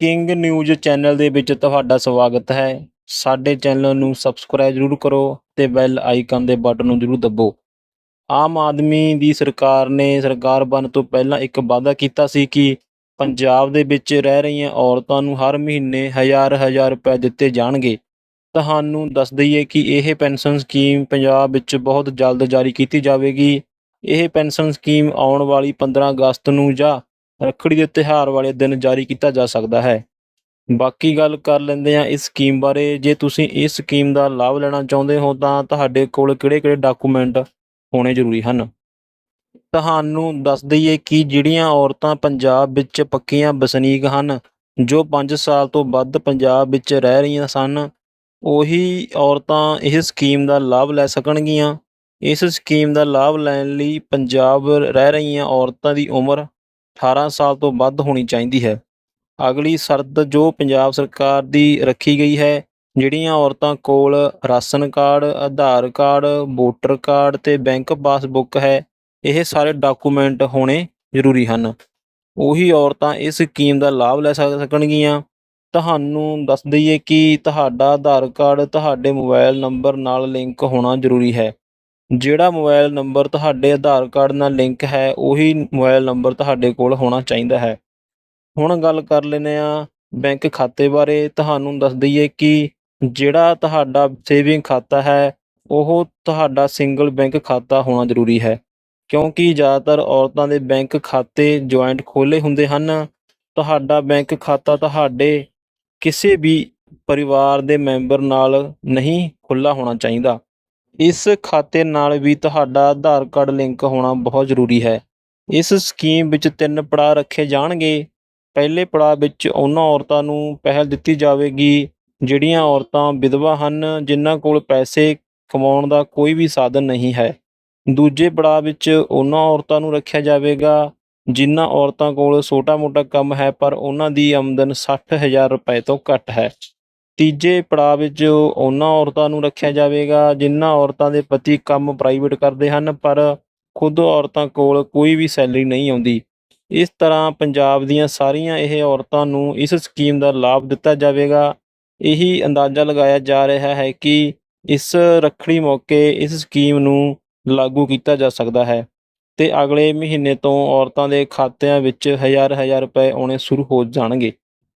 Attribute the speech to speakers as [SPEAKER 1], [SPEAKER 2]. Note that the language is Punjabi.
[SPEAKER 1] ਕਿੰਗ ਨਿਊਜ਼ ਚੈਨਲ ਦੇ ਵਿੱਚ ਤੁਹਾਡਾ ਸਵਾਗਤ ਹੈ। ਸਾਡੇ ਚੈਨਲ ਨੂੰ ਸਬਸਕ੍ਰਾਈਬ ਜ਼ਰੂਰ ਕਰੋ ਤੇ ਬੈਲ ਆਈਕਨ ਦੇ ਬਟਨ ਨੂੰ ਜ਼ਰੂਰ ਦਬੋ। ਆਮ ਆਦਮੀ ਦੀ ਸਰਕਾਰ ਨੇ ਸਰਕਾਰ ਬਣ ਤੋਂ ਪਹਿਲਾਂ ਇੱਕ ਵਾਅਦਾ ਕੀਤਾ ਸੀ ਕਿ ਪੰਜਾਬ ਦੇ ਵਿੱਚ ਰਹਿ ਰਹੀਆਂ ਔਰਤਾਂ ਨੂੰ ਹਰ ਮਹੀਨੇ ਹਜ਼ਾਰ ਹਜ਼ਾਰ ਰੁਪਏ ਦਿੱਤੇ ਜਾਣਗੇ। ਤੁਹਾਨੂੰ ਦੱਸ ਦਈਏ ਕਿ ਇਹ ਪੈਨਸ਼ਨ ਸਕੀਮ ਪੰਜਾਬ ਵਿੱਚ ਬਹੁਤ ਜਲਦ ਜਾਰੀ ਕੀਤੀ ਜਾਵੇਗੀ। ਇਹ ਪੈਨਸ਼ਨ ਸਕੀਮ ਆਉਣ ਵਾਲੀ 15 ਅਗਸਤ ਨੂੰ ਜਾਂ ਰੱਖੜੀ ਦੇ ਤਿਉਹਾਰ ਵਾਲੇ ਦਿਨ ਜਾਰੀ ਕੀਤਾ ਜਾ ਸਕਦਾ ਹੈ। ਬਾਕੀ ਗੱਲ ਕਰ ਲੈਂਦੇ ਹਾਂ ਇਸ ਸਕੀਮ ਬਾਰੇ। ਜੇ ਤੁਸੀਂ ਇਸ ਸਕੀਮ ਦਾ ਲਾਭ ਲੈਣਾ ਚਾਹੁੰਦੇ ਹੋ, ਤਾਂ ਤੁਹਾਡੇ ਕੋਲ ਕਿਹੜੇ-ਕਿਹੜੇ ਡਾਕੂਮੈਂਟ ਹੋਣੇ ਜ਼ਰੂਰੀ ਹਨ? ਤੁਹਾਨੂੰ ਦੱਸ ਦਈਏ ਕਿ ਜਿਹੜੀਆਂ ਔਰਤਾਂ ਪੰਜਾਬ ਵਿੱਚ ਪੱਕੀਆਂ ਵਸਨੀਕ ਹਨ, ਜੋ 5 ਸਾਲ ਤੋਂ ਵੱਧ ਪੰਜਾਬ ਵਿੱਚ ਰਹਿ ਰਹੀਆਂ ਸਨ, ਉਹੀ ਔਰਤਾਂ ਇਸ ਸਕੀਮ ਦਾ ਲਾਭ ਲੈ ਸਕਣਗੀਆਂ। ਇਸ ਸਕੀਮ ਦਾ ਲਾਭ ਲੈਣ ਲਈ ਪੰਜਾਬ ਰਹਿ ਰਹੀਆਂ ਔਰਤਾਂ ਦੀ ਉਮਰ 18 ਸਾਲ ਤੋਂ ਵੱਧ ਹੋਣੀ ਚਾਹੀਦੀ ਹੈ। ਅਗਲੀ ਸ਼ਰਤ ਜੋ ਪੰਜਾਬ ਸਰਕਾਰ ਦੀ ਰੱਖੀ ਗਈ ਹੈ, ਜਿਹੜੀਆਂ ਔਰਤਾਂ ਕੋਲ ration card, Aadhaar card, voter card ਤੇ ਬੈਂਕ ਪਾਸਬੁੱਕ ਹੈ, ਇਹ ਸਾਰੇ ਡਾਕੂਮੈਂਟ ਹੋਣੇ ਜ਼ਰੂਰੀ ਹਨ। ਉਹੀ ਔਰਤਾਂ ਇਸ ਸਕੀਮ ਦਾ ਲਾਭ ਲੈ ਸਕਣਗੀਆਂ। ਤੁਹਾਨੂੰ ਦੱਸ ਦਈਏ ਕਿ ਤੁਹਾਡਾ ਆਧਾਰ ਕਾਰਡ, ਤੁਹਾਡੇ ਮੋਬਾਈਲ ਨੰਬਰ ਨਾਲ ਲਿੰਕ ਹੋਣਾ ਜ਼ਰੂਰੀ ਹੈ। ਜਿਹੜਾ ਮੋਬਾਇਲ ਨੰਬਰ ਤੁਹਾਡੇ ਆਧਾਰ ਕਾਰਡ ਨਾਲ ਲਿੰਕ ਹੈ, ਉਹੀ ਮੋਬਾਇਲ ਨੰਬਰ ਤੁਹਾਡੇ ਕੋਲ ਹੋਣਾ ਚਾਹੀਦਾ ਹੈ। ਹੁਣ ਗੱਲ ਕਰ ਲੈਂਦੇ ਹਾਂ ਬੈਂਕ ਖਾਤੇ ਬਾਰੇ। ਤੁਹਾਨੂੰ ਦੱਸ ਦਈਏ ਕਿ ਜਿਹੜਾ ਤੁਹਾਡਾ ਸੇਵਿੰਗ ਖਾਤਾ ਹੈ, ਉਹ ਤੁਹਾਡਾ ਸਿੰਗਲ ਬੈਂਕ ਖਾਤਾ ਹੋਣਾ ਜ਼ਰੂਰੀ ਹੈ। ਕਿਉਂਕਿ ਜ਼ਿਆਦਾਤਰ ਔਰਤਾਂ ਦੇ ਬੈਂਕ ਖਾਤੇ ਜੁਆਇੰਟ ਖੋਲੇ ਹੁੰਦੇ ਹਨ। ਤੁਹਾਡਾ ਬੈਂਕ ਖਾਤਾ ਤੁਹਾਡੇ ਕਿਸੇ ਵੀ ਪਰਿਵਾਰ ਦੇ ਮੈਂਬਰ ਨਾਲ ਨਹੀਂ ਖੁੱਲਾ ਹੋਣਾ ਚਾਹੀਦਾ। ਇਸ ਖਾਤੇ ਨਾਲ ਵੀ ਤੁਹਾਡਾ ਆਧਾਰ ਕਾਰਡ ਲਿੰਕ ਹੋਣਾ ਬਹੁਤ ਜ਼ਰੂਰੀ ਹੈ। ਇਸ ਸਕੀਮ ਵਿੱਚ ਤਿੰਨ ਪੜਾਅ ਰੱਖੇ ਜਾਣਗੇ। ਪਹਿਲੇ ਪੜਾਅ ਵਿੱਚ ਉਹਨਾਂ ਔਰਤਾਂ ਨੂੰ ਪਹਿਲ ਦਿੱਤੀ ਜਾਵੇਗੀ, ਜਿਹੜੀਆਂ ਔਰਤਾਂ ਵਿਧਵਾ ਹਨ, ਜਿਨ੍ਹਾਂ ਕੋਲ ਪੈਸੇ ਕਮਾਉਣ ਦਾ ਕੋਈ ਵੀ ਸਾਧਨ ਨਹੀਂ ਹੈ। ਦੂਜੇ ਪੜਾਅ ਵਿੱਚ ਉਹਨਾਂ ਔਰਤਾਂ ਨੂੰ ਰੱਖਿਆ ਜਾਵੇਗਾ, ਜਿਨ੍ਹਾਂ ਔਰਤਾਂ ਕੋਲ ਛੋਟਾ-ਮੋਟਾ ਕੰਮ ਹੈ, ਪਰ ਉਹਨਾਂ ਦੀ ਆਮਦਨ 60000 ਰੁਪਏ ਤੋਂ ਘੱਟ ਹੈ। ਤੀਜੇ ਪੜਾਅ ਵਿੱਚ ਉਹਨਾਂ ਔਰਤਾਂ ਨੂੰ ਰੱਖਿਆ ਜਾਵੇਗਾ, ਜਿਨ੍ਹਾਂ ਔਰਤਾਂ ਦੇ ਪਤੀ ਕੰਮ ਪ੍ਰਾਈਵੇਟ ਕਰਦੇ ਹਨ, ਪਰ ਖੁਦ ਔਰਤਾਂ ਕੋਲ ਕੋਈ ਵੀ ਸੈਲਰੀ ਨਹੀਂ ਆਉਂਦੀ। ਇਸ ਤਰ੍ਹਾਂ ਪੰਜਾਬ ਦੀਆਂ ਸਾਰੀਆਂ ਇਹ ਔਰਤਾਂ ਨੂੰ ਇਸ ਸਕੀਮ ਦਾ ਲਾਭ ਦਿੱਤਾ ਜਾਵੇਗਾ। ਇਹੀ ਅੰਦਾਜ਼ਾ ਲਗਾਇਆ ਜਾ ਰਿਹਾ ਹੈ ਕਿ ਇਸ ਰੱਖੜੀ ਮੌਕੇ ਇਸ ਸਕੀਮ ਨੂੰ ਲਾਗੂ ਕੀਤਾ ਜਾ ਸਕਦਾ ਹੈ ਤੇ ਅਗਲੇ ਮਹੀਨੇ ਤੋਂ ਔਰਤਾਂ ਦੇ ਖਾਤਿਆਂ ਵਿੱਚ ਹਜ਼ਾਰ ਹਜ਼ਾਰ ਰੁਪਏ ਆਉਣੇ ਸ਼ੁਰੂ ਹੋ ਜਾਣਗੇ।